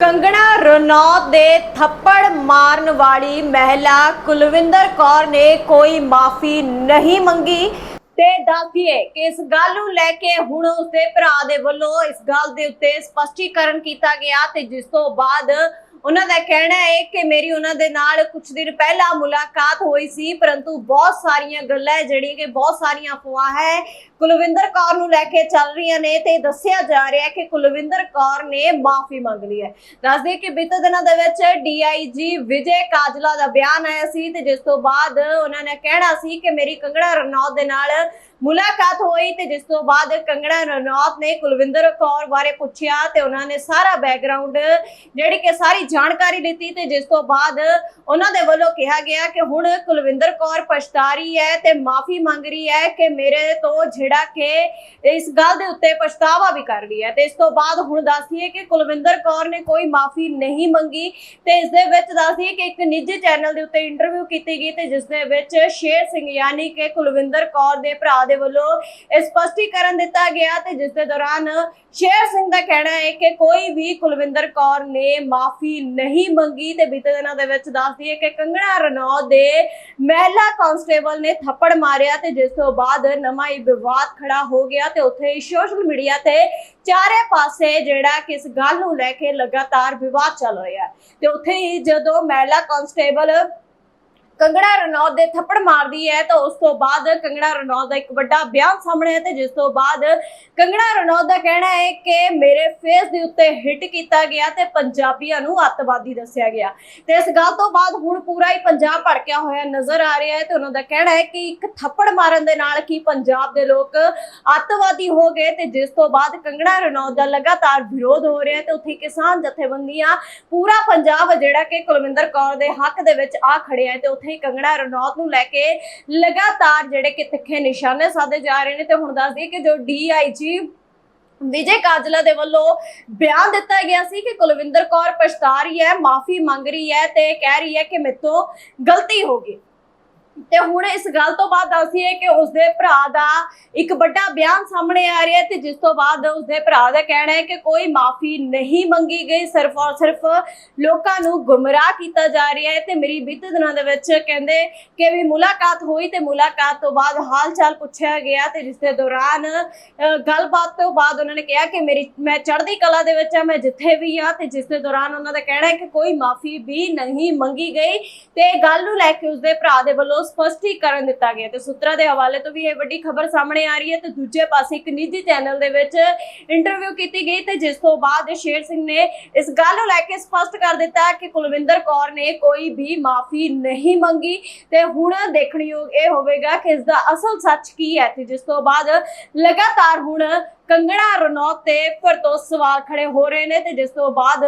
ਕੰਗਣਾ ਰਣੌਤ ਦੇ ਥੱਪੜ ਮਾਰਨ ਵਾਲੀ ਮਹਿਲਾ ਕੁਲਵਿੰਦਰ ਕੌਰ ਨੇ ਕੋਈ ਮਾਫੀ ਨਹੀਂ ਮੰਗੀ। ਤੇ ਦੱਸਦੀਏ ਕਿ ਇਸ ਗੱਲ ਨੂੰ ਲੈ ਕੇ ਹੁਣ ਉਸਦੇ ਭਰਾ ਦੇ ਵੱਲੋਂ ਇਸ ਗੱਲ ਦੇ ਉੱਤੇ ਸਪਸ਼ਟੀਕਰਨ ਕੀਤਾ ਗਿਆ ਤੇ ਜਿਸ ਤੋਂ ਬਾਅਦ ਉਹਨਾਂ ਦਾ ਕਹਿਣਾ ਹੈ ਕਿ ਮੇਰੀ ਉਹਨਾਂ ਦੇ ਨਾਲ ਕੁਝ ਦਿਨ ਪਹਿਲਾਂ ਮੁਲਾਕਾਤ ਹੋਈ ਸੀ, ਪਰੰਤੂ ਬਹੁਤ ਸਾਰੀਆਂ ਗੱਲਾਂ ਜਿਹੜੀਆਂ ਕਿ ਬਹੁਤ ਸਾਰੀਆਂ ਅਫਵਾਹਾਂ ਹੈ। ਕੁਲਵਿੰਦਰ ਕੌਰ ਨੂੰ ਲੈ ਕੇ ਚੱਲ ਰਹੀਆਂ ਨੇ ਤੇ ਦੱਸਿਆ ਜਾ ਰਿਹਾ ਹੈ ਕਿ ਕੁਲਵਿੰਦਰ ਕੌਰ ਨੇ ਮਾਫੀ ਮੰਗ ਲਈ ਹੈ। ਦੱਸਦੇ ਕਿ ਬੀਤੇ ਦਿਨਾਂ ਦੇ ਵਿੱਚ ਡੀਆਈਜੀ ਵਿਜੇ ਕਾਜਲਾ ਦਾ ਬਿਆਨ ਆਇਆ ਸੀ ਤੇ ਜਿਸ ਤੋਂ ਬਾਅਦ ਉਹਨਾਂ ਨੇ ਕਹਿਣਾ ਸੀ ਕਿ ਮੇਰੀ ਕੰਗੜਾ ਰਣੌਤ ਦੇ ਨਾਲ ਮੁਲਾਕਾਤ ਹੋਈ ਤੇ ਜਿਸ ਤੋਂ ਬਾਅਦ ਕੰਗਣਾ ਰਣੌਤ ਨੇ ਕੁਲਵਿੰਦਰ ਕੌਰ ਬਾਰੇ ਪੁੱਛਿਆ ਤੇ ਉਹਨਾਂ ਨੇ ਸਾਰਾ ਬੈਕਗ੍ਰਾਉਂਡ ਜਿਹੜੀ ਕਿ ਸਾਰੀ ਜਾਣਕਾਰੀ ਦਿੱਤੀ ਤੇ ਜਿਸ ਤੋਂ ਬਾਅਦ ਉਹਨਾਂ ਦੇ ਵੱਲੋਂ ਕਿਹਾ ਗਿਆ ਕਿ ਹੁਣ ਕੁਲਵਿੰਦਰ ਕੌਰ ਪਛਤਾ ਰਹੀ ਹੈ ਤੇ ਮਾਫੀ ਮੰਗ ਰਹੀ ਹੈ ਕਿ ਮੇਰੇ ਤੋਂ ਜਿਹੜਾ ਕਿ ਇਸ ਗੱਲ ਦੇ ਉੱਤੇ ਪਛਤਾਵਾ ਵੀ ਕਰ ਰਹੀ ਹੈ। ਤੇ ਇਸ ਤੋਂ ਬਾਅਦ ਹੁਣ ਦੱਸਦੀਏ ਕਿ ਕੁਲਵਿੰਦਰ ਕੌਰ ਨੇ ਕੋਈ ਮਾਫੀ ਨਹੀਂ ਮੰਗੀ ਤੇ ਇਸ ਦੇ ਵਿੱਚ ਦੱਸਦੀਏ ਕਿ ਇੱਕ ਨਿੱਜੀ ਚੈਨਲ ਦੇ ਉੱਤੇ ਇੰਟਰਵਿਊ ਕੀਤੀ ਗਈ ਤੇ ਜਿਸ ਦੇ ਵਿੱਚ ਸ਼ੇਰ ਸਿੰਘ ਯਾਨੀ ਕਿ ਕੁਲਵਿੰਦਰ ਕੌਰ ਦੇ ਭਰਾ ਦੇ ਵੱਲੋਂ ਇਹ ਸਪਸ਼ਟੀਕਰਨ ਦਿੱਤਾ ਗਿਆ ਤੇ ਜਿਸ ਦੇ ਦੌਰਾਨ ਸ਼ੇਰ ਸਿੰਘ ਦਾ ਕਹਿਣਾ ਹੈ ਕਿ ਕੋਈ ਵੀ ਕੁਲਵਿੰਦਰ ਕੌਰ ਨੇ ਮਾਫੀ ਨਹੀਂ ਮੰਗੀ ਤੇ ਬੀਤੇ ਦਿਨਾਂ ਦੇ ਵਿੱਚ ਦੱਸਦੀ ਹੈ ਕਿ ਕੰਗਣਾ ਰਣੌਤ ਦੇ ਮਹਿਲਾ ਕਾਂਸਟੇਬਲ ਨੇ ਥੱਪੜ ਮਾਰਿਆ ਤੇ ਜਿਸ ਤੋਂ ਬਾਅਦ ਨਵਾਂ ਹੀ ਵਿਵਾਦ ਖੜਾ ਹੋ ਗਿਆ ਤੇ ਉੱਥੇ ਹੀ ਸੋਸ਼ਲ ਮੀਡੀਆ ਤੇ ਚਾਰੇ ਪਾਸੇ ਜਿਹੜਾ ਕਿ ਗੱਲ ਨੂੰ ਲੈ ਕੇ ਲਗਾਤਾਰ ਵਿਵਾਦ ਚੱਲ ਰਿਹਾ ਤੇ ਉੱਥੇ ਹੀ ਜਦੋਂ ਮਹਿਲਾ ਕਾਂਸਟੇਬਲ ਕੰਗੜਾ ਰਣੌਤ ਦੇ ਥੱਪੜ ਮਾਰਦੀ ਹੈ ਤਾਂ ਉਸ ਤੋਂ ਬਾਅਦ ਕੰਗੜਾ ਰਣੌਤ ਦਾ ਇੱਕ ਵੱਡਾ ਬਿਆਨ ਸਾਹਮਣੇ ਹੈ ਤੇ ਜਿਸ ਤੋਂ ਬਾਅਦ ਕੰਗਣਾ ਰਣੌਤ ਦਾ ਕਹਿਣਾ ਹੈ ਕਿ ਮੇਰੇ ਫੇਸ ਦੇ ਉੱਤੇ ਹਿੱਟ ਕੀਤਾ ਗਿਆ ਤੇ ਪੰਜਾਬੀਆਂ ਨੂੰ ਅੱਤਵਾਦੀ ਦੱਸਿਆ ਗਿਆ। ਤੇ ਇਸ ਗੱਲ ਤੋਂ ਬਾਅਦ ਹੁਣ ਪੂਰਾ ਹੀ ਪੰਜਾਬ ਭੜਕਿਆ ਹੋਇਆ ਨਜ਼ਰ ਆ ਰਿਹਾ ਹੈ ਤੇ ਉਹਨਾਂ ਦਾ ਕਹਿਣਾ ਹੈ ਕਿ ਇੱਕ ਥੱਪੜ ਮਾਰਨ ਦੇ ਨਾਲ ਕੀ ਪੰਜਾਬ ਦੇ ਲੋਕ ਅੱਤਵਾਦੀ ਹੋ ਗਏ ਤੇ ਜਿਸ ਤੋਂ ਬਾਅਦ ਕੰਗੜਾ ਰਣੌਤ ਦਾ ਲਗਾਤਾਰ ਵਿਰੋਧ ਹੋ ਰਿਹਾ ਤੇ ਉੱਥੇ ਕਿਸਾਨ ਜਥੇਬੰਦੀਆਂ ਪੂਰਾ ਪੰਜਾਬ ਜਿਹੜਾ ਕਿ ਕੁਲਵਿੰਦਰ ਕੌਰ ਦੇ ਹੱਕ ਦੇ ਵਿੱਚ ਆ ਖੜਿਆ ਹੈ ਤੇ ਉੱਥੇ ਹੀ ਕੰਗਣਾ ਰਣੌਤ ਨੂੰ ਲੈ ਕੇ ਲਗਾਤਾਰ ਜਿਹੜੇ ਕਿ ਤਿੱਖੇ ਨਿਸ਼ਾਨੇ ਸਾਧੇ ਜਾ ਰਹੇ ਨੇ ਤੇ ਹੁਣ ਦੱਸਦੀ ਕਿ ਜੋ ਡੀਆਈਜੀ ਵਿਜੇ ਕਾਜਲਾ ਦੇ ਵੱਲੋਂ ਬਿਆਨ ਦਿੱਤਾ ਗਿਆ ਸੀ ਕਿ ਕੁਲਵਿੰਦਰ ਕੌਰ ਪਛਤਾ ਰਹੀ ਹੈ, ਮਾਫੀ ਮੰਗ ਰਹੀ ਹੈ ਤੇ ਕਹਿ ਰਹੀ ਹੈ ਕਿ ਮੇਰੇ ਤੋਂ ਗਲਤੀ ਹੋ ਗਈ। ਤੇ ਹੁਣ ਇਸ ਗੱਲ ਤੋਂ ਬਾਅਦ ਦੱਸਦੀ ਹੈ ਕਿ ਉਸਦੇ ਭਰਾ ਦਾ ਇੱਕ ਵੱਡਾ ਬਿਆਨ ਸਾਹਮਣੇ ਆ ਰਿਹਾ ਤੇ ਜਿਸ ਤੋਂ ਬਾਅਦ ਉਸਦੇ ਭਰਾ ਦਾ ਕਹਿਣਾ ਹੈ ਕਿ ਕੋਈ ਮਾਫੀ ਨਹੀਂ ਮੰਗੀ ਗਈ ਸਿਰਫ ਔਰ ਸਿਰਫ ਲੋਕਾਂ ਨੂੰ ਗੁੰਮਰਾਹ ਕੀਤਾ ਜਾ ਰਿਹਾ ਹੈ ਤੇ ਮੇਰੀ ਬੀਤੇ ਦਿਨਾਂ ਦੇ ਵਿੱਚ ਕਹਿੰਦੇ ਕਿ ਵੀ ਮੁਲਾਕਾਤ ਹੋਈ ਤੇ ਮੁਲਾਕਾਤ ਤੋਂ ਬਾਅਦ ਹਾਲ ਚਾਲ ਪੁੱਛਿਆ ਗਿਆ ਤੇ ਜਿਸ ਦੇ ਦੌਰਾਨ ਅ, ਗੱਲਬਾਤ ਤੋਂ ਬਾਅਦ ਉਹਨਾਂ ਨੇ ਕਿਹਾ ਕਿ ਮੇਰੀ ਮੈਂ ਚੜ੍ਹਦੀ ਕਲਾ ਦੇ ਵਿੱਚ ਆ ਮੈਂ ਜਿੱਥੇ ਵੀ ਆ ਤੇ ਜਿਸ ਦੇ ਦੌਰਾਨ ਉਹਨਾਂ ਦਾ ਕਹਿਣਾ ਹੈ ਕਿ ਕੋਈ ਮਾਫੀ ਵੀ ਨਹੀਂ ਮੰਗੀ ਗਈ ਤੇ ਗੱਲ ਨੂੰ ਲੈ ਕੇ ਉਸਦੇ ਭਰਾ ਦੇ ਵੱਲੋਂ ਸਪਸ਼ਟੀਕਰਨ ਦਿੱਤਾ ਗਿਆ ਤੇ ਸੂਤਰਾਂ ਦੇ ਹਵਾਲੇ ਤੋਂ ਵੀ ਇਹ ਵੱਡੀ ਖਬਰ ਸਾਹਮਣੇ ਆ ਰਹੀ ਹੈ ਤੇ ਦੂਜੇ ਪਾਸੇ ਇੱਕ ਨਿੱਜੀ ਚੈਨਲ ਦੇ ਵਿੱਚ ਇੰਟਰਵਿਊ ਕੀਤੀ ਗਈ ਤੇ ਜਿਸ ਤੋਂ ਬਾਅਦ ਸ਼ੇਰ ਸਿੰਘ ਨੇ ਇਸ ਗੱਲ ਨੂੰ ਲੈ ਕੇ ਸਪਸ਼ਟ ਕਰ ਦਿੱਤਾ ਕਿ ਕੁਲਵਿੰਦਰ ਕੌਰ ਨੇ ਕੋਈ ਵੀ ਮਾਫੀ ਨਹੀਂ ਮੰਗੀ ਤੇ ਹੁਣ ਦੇਖਣਯੋਗ ਇਹ ਹੋਵੇਗਾ ਕਿ ਇਸ ਦਾ ਅਸਲ ਸੱਚ ਕੀ ਹੈ ਤੇ ਜਿਸ ਤੋਂ ਬਾਅਦ ਲਗਾਤਾਰ ਹੁਣ ਕੰਗਣਾ ਰਣੌਤ ਤੇ ਫਿਰ ਤੋਂ ਸਵਾਲ ਖੜੇ ਹੋ ਰਹੇ ਨੇ ਤੇ ਜਿਸ ਤੋਂ ਬਾਅਦ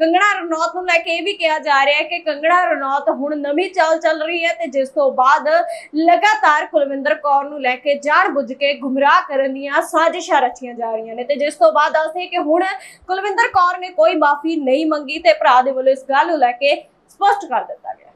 ਕੰਗਣਾ ਰਣੌਤ ਨੂੰ ਲੈ ਕੇ ਇਹ ਵੀ ਕਿਹਾ ਜਾ ਰਿਹਾ ਹੈ ਕਿ ਕੰਗਣਾ ਰਣੌਤ ਹੁਣ ਨਵੀਂ ਚਾਲ ਚੱਲ ਰਹੀ ਹੈ ਤੇ ਜਿਸ ਤੋਂ ਬਾਅਦ ਲਗਾਤਾਰ ਕੁਲਵਿੰਦਰ ਕੌਰ ਨੂੰ ਲੈ ਕੇ ਜਾਣ ਬੁੱਝ ਕੇ ਗੁੰਮਰਾਹ ਕਰਨ ਦੀਆਂ ਸਾਜ਼ਿਸ਼ਾਂ ਰਚੀਆਂ ਜਾ ਰਹੀਆਂ ਨੇ ਤੇ ਜਿਸ ਤੋਂ ਬਾਅਦ ਦੱਸਦੇ ਕਿ ਹੁਣ ਕੁਲਵਿੰਦਰ ਕੌਰ ਨੇ ਕੋਈ ਮਾਫੀ ਨਹੀਂ ਮੰਗੀ ਤੇ ਭਰਾ ਦੇ ਵੱਲੋਂ ਇਸ ਗੱਲ ਨੂੰ ਲੈ ਕੇ ਸਪਸ਼ਟ ਕਰ ਦਿੱਤਾ ਗਿਆ।